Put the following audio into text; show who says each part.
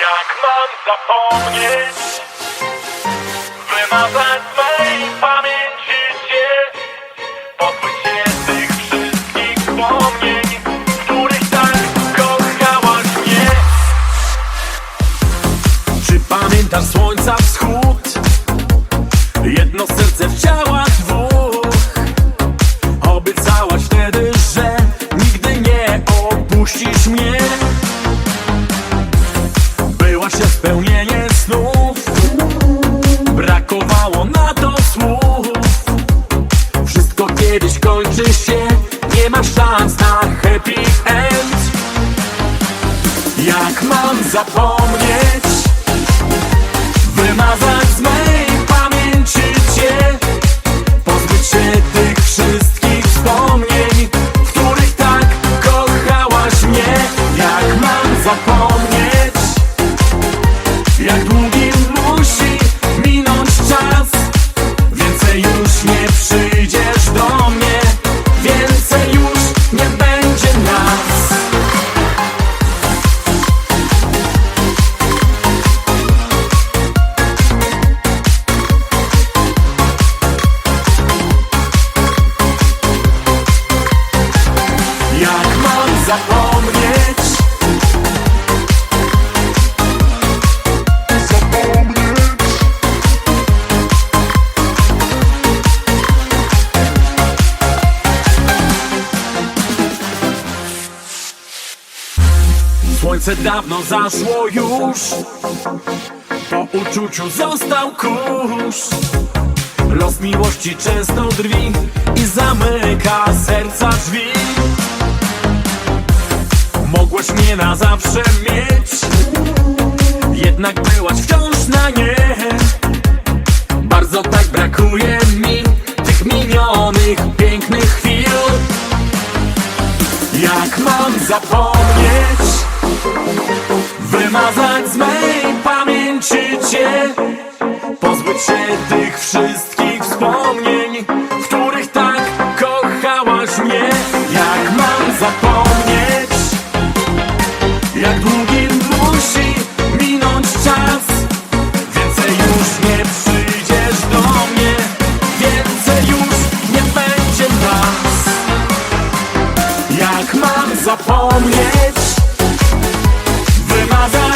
Speaker 1: Jak mam zapomnieć Wymazać z mej pamięci cię Pozbyć się tych wszystkich wspomnień W których tak kochałaś mnie? Czy pamiętasz słońca wschód? Jedno serce w dwóch. Obiecałaś wtedy, że nigdy nie opuścisz mnie spełnienie snów Brakowało na to słów. Wszystko kiedyś kończy się. Nie ma szans na happy end. Jak mam zapomnieć zapomnieć? Słońce dawno zaszło już. Po uczuciu został kurz. Los miłości często drwi I zamyka serca drzwi mogłeś mnie na zawsze mieć. Jednak byłaś wciąż na nie. Bardzo tak brakuje mi Tych minionych pięknych chwil. Jak mam zapomnieć? Wymazać z mej pamięci cię. Pozbyć się tych wszystkich wspomnień W których tak kochałaś mnie. Jak mam zapomnieć? jak mam zapomnieć? Wymaga